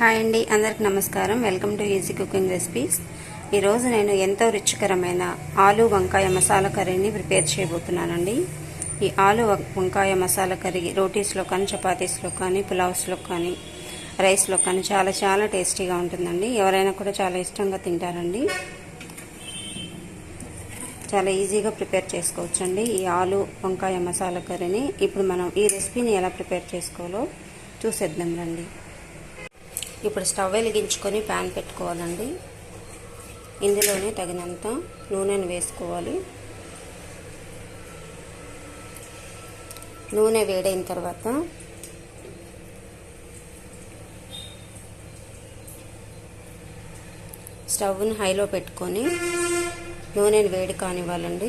Hi అండి అందరికి నమస్కారం. Welcome to easy cooking recipes. ఈరోజు నేను ఎంతో రుచికరమైన ఆలు వంకాయ మసాలా కర్రీని ప్రిపేర్ చేయబోతున్నానండి. ఈ ఆలు వం- వంకాయ మసాలా కర్రీ రోటీస్లో కానీ చపాతీస్లో కానీ పులావ్స్లో కానీ రైస్లో కానీ చాలా చాలా టేస్టీగా ఉంటుందండి. ఎవరైనా కూడా చాలా ఇష్టంగా తింటారండి. చాలా ఈజీగా ప్రిపేర్ చేసుకోవచ్చండి ఈ ఆలు వంకాయ మసాలా కర్రీని. ఇప్పుడు మనం ఈ రెసిపీని ఎలా ప్రిపేర్ చేసుకోవాలో చూసేద్దాం రండి. ఇప్పుడు స్టవ్ వెలిగించుకొని ప్యాన్ పెట్టుకోవాలండి. ఇందులోనే తగినంత నూనెను వేసుకోవాలి. నూనె వేడైన తర్వాత స్టవ్ని హైలో పెట్టుకొని నూనెను వేడి కానివ్వాలండి.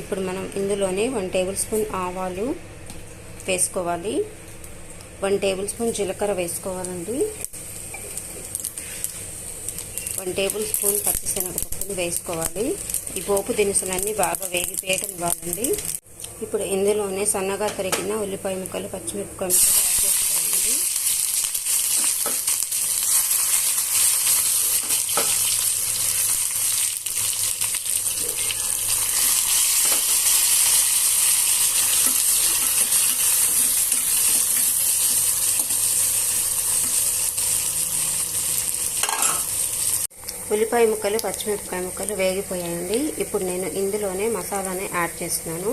ఇప్పుడు మనం ఇందులోనే వన్ టేబుల్ స్పూన్ ఆవాలు వేసుకోవాలి. వన్ టేబుల్ స్పూన్ జీలకర్ర వేసుకోవాలండి. వన్ టేబుల్ స్పూన్ పచ్చిశనగపప్పుని వేసుకోవాలి. ఈ పోపు దినుసులన్నీ బాగా వేగి వేగనివ్వాలండి ఇప్పుడు ఇందులోనే సన్నగా తరిగిన ఉల్లిపాయ ముక్కలు పచ్చిమిరపకాయ ముక్కలు యాడ్ చేసుకోవాలండి ఉల్లిపాయ ముక్కలు పచ్చిమిరపకాయ ముక్కలు వేగిపోయాయండి. ఇప్పుడు నేను ఇందులోనే మసాలాని యాడ్ చేస్తున్నాను.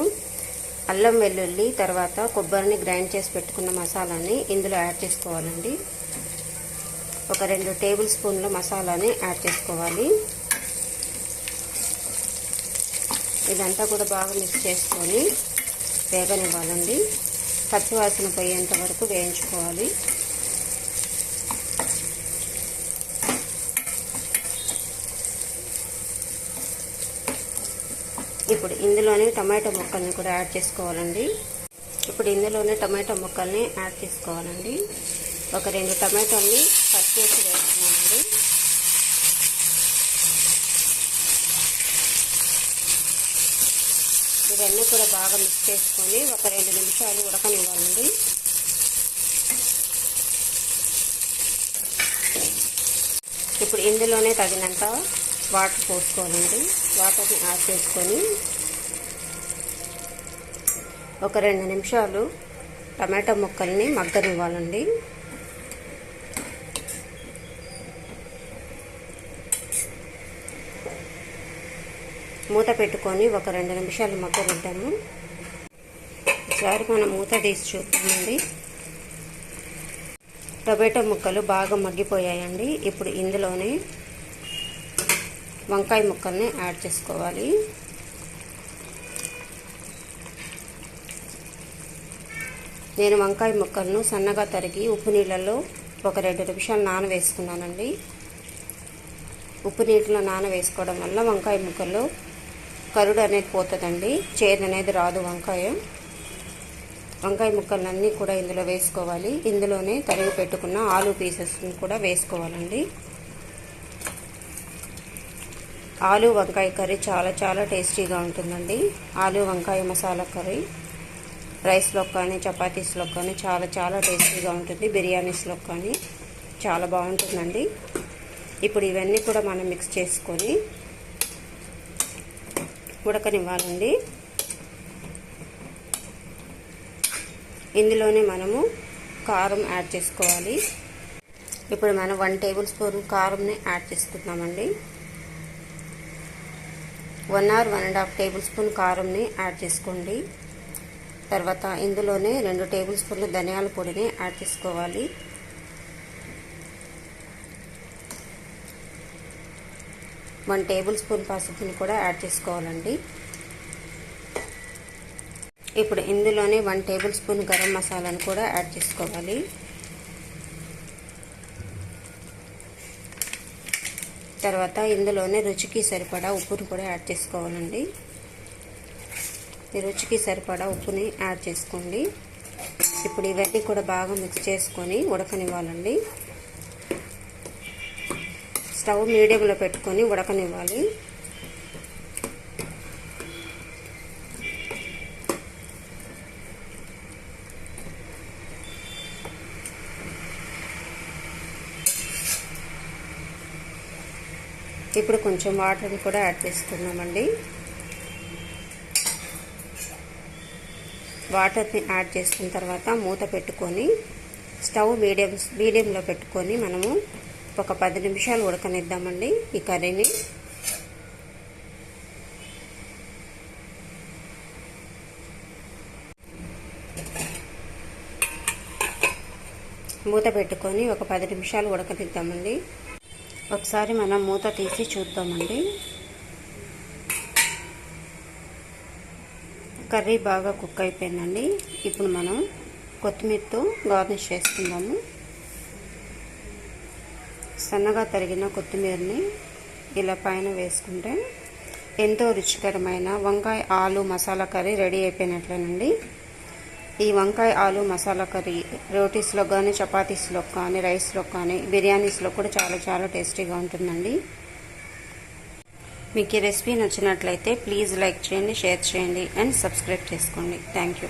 అల్లం వెల్లుల్లి తర్వాత కొబ్బరిని గ్రైండ్ చేసి పెట్టుకున్న మసాలాని ఇందులో యాడ్ చేసుకోవాలండి. ఒక రెండు టేబుల్ స్పూన్ల మసాలాని యాడ్ చేసుకోవాలి. ఇదంతా కూడా బాగా మిక్స్ చేసుకొని వేగనివ్వాలండి. పచ్చివాసన పోయేంత వరకు వేయించుకోవాలి. ఇప్పుడు ఇందులోనే టమాటో ముక్కల్ని కూడా యాడ్ చేసుకోవాలండి. ఇప్పుడు ఇందులోనే టమాటో ముక్కల్ని యాడ్ చేసుకోవాలండి. ఒక రెండు టమాటోల్ని కట్ చేసి వేస్తున్నానండి. ఇవన్నీ కూడా బాగా మిక్స్ చేసుకొని ఒక రెండు నిమిషాలు ఉడకనివ్వాలండి. ఇప్పుడు ఇందులోనే తగినంత వాటర్ పోసుకోవాలండి వాటర్ని యాడ్ చేసుకొని ఒక రెండు నిమిషాలు టమాటా ముక్కల్ని మగ్గనివ్వాలండి. మూత పెట్టుకొని ఒక రెండు నిమిషాలు మగ్గనిద్దాము. ఒకసారి మనం మూత తీసి చూద్దామండి. టొమాటో ముక్కలు బాగా మగ్గిపోయాయండి. ఇప్పుడు ఇందులోనే వంకాయ ముక్కల్ని యాడ్ చేసుకోవాలి. నేను వంకాయ ముక్కలను సన్నగా తరిగి ఉప్పు నీళ్ళలో ఒక రెండు నిమిషాలు నానవేసుకున్నానండి. ఉప్పు నీటిలో నానవేసుకోవడం వల్ల వంకాయ ముక్కల్లో కరుడు అనేది పోతుందండి. చేదు అనేది రాదు వంకాయ. వంకాయ ముక్కలన్నీ కూడా ఇందులో వేసుకోవాలి. ఇందులోనే తరిగి పెట్టుకున్న ఆలు పీసెస్ని కూడా వేసుకోవాలండి. ఆలు వంకాయ కర్రీ చాలా చాలా టేస్టీగా ఉంటుందండి. ఆలు వంకాయ మసాలా కర్రీ. రైస్లో కానీ చపాతీస్లో కానీ చాలా చాలా టేస్టీగా ఉంటుంది. బిర్యానీస్లో కానీ చాలా బాగుంటుందండి. ఇప్పుడు ఇవన్నీ కూడా మనం మిక్స్ చేసుకొని ఉడకనివ్వాలండి. ఇందులోనే మనము కారం యాడ్ చేసుకోవాలి. ఇప్పుడు మనం వన్ టేబుల్ స్పూన్ కారంని యాడ్ చేసుకుందామండి one or one and half tablespoon కారంని add చేసుకోండి. తర్వాత ఇందులోనే రెండు టేబుల్ స్పూన్లు ధనియాల పొడిని యాడ్ చేసుకోవాలి. వన్ టేబుల్ స్పూన్ పసుపుని కూడా యాడ్ చేసుకోవాలండి. ఇప్పుడు ఇందులోనే వన్ టేబుల్ స్పూన్ గరం మసాలాను కూడా యాడ్ చేసుకోవాలి. తర్వాత ఇందులోనే రుచికి సరిపడా ఉప్పును కూడా యాడ్ చేసుకోవాలండి. రుచికి సరిపడా ఉప్పుని యాడ్ చేసుకోండి. ఇప్పుడు ఇవన్నీ కూడా బాగా మిక్స్ చేసుకొని ఉడకనివ్వాలండి. స్టవ్ మీడియంలో పెట్టుకొని ఉడకనివ్వాలి. ఇప్పుడు కొంచెం వాటర్ని కూడా యాడ్ చేసుకున్నామండి. వాటర్ని యాడ్ చేసుకున్న తర్వాత మూత పెట్టుకొని స్టవ్ మీడియం మీడియంలో పెట్టుకొని మనము ఒక పది నిమిషాలు ఉడకనిద్దామండి ఈ కర్రీని. మూత పెట్టుకొని ఒక పది నిమిషాలు ఉడకనిద్దామండి. ఒకసారి మనం మూత తీసి చూద్దామండి. కర్రీ బాగా కుక్ అయిపోయిందండి. ఇప్పుడు మనం కొత్తిమీరతో గార్నిష్ చేసుకుందాము. సన్నగా తరిగిన కొత్తిమీరని ఇలా పైన వేసుకుంటే ఎంతో రుచికరమైన వంకాయ ఆలు మసాలా కర్రీ రెడీ అయిపోయినట్లేనండి. ఈ వంకాయ ఆలు మసాలా కర్రీ రోటీస్లో కానీ చపాతీస్లో కానీ రైస్లో కానీ బిర్యానీస్లో కూడా చాలా చాలా టేస్టీగా ఉంటుందండి. మీకు ఈ రెసిపీ నచ్చినట్లయితే ప్లీజ్ లైక్ చేయండి షేర్ చేయండి అండ్ సబ్స్క్రైబ్ చేసుకోండి. Thank you.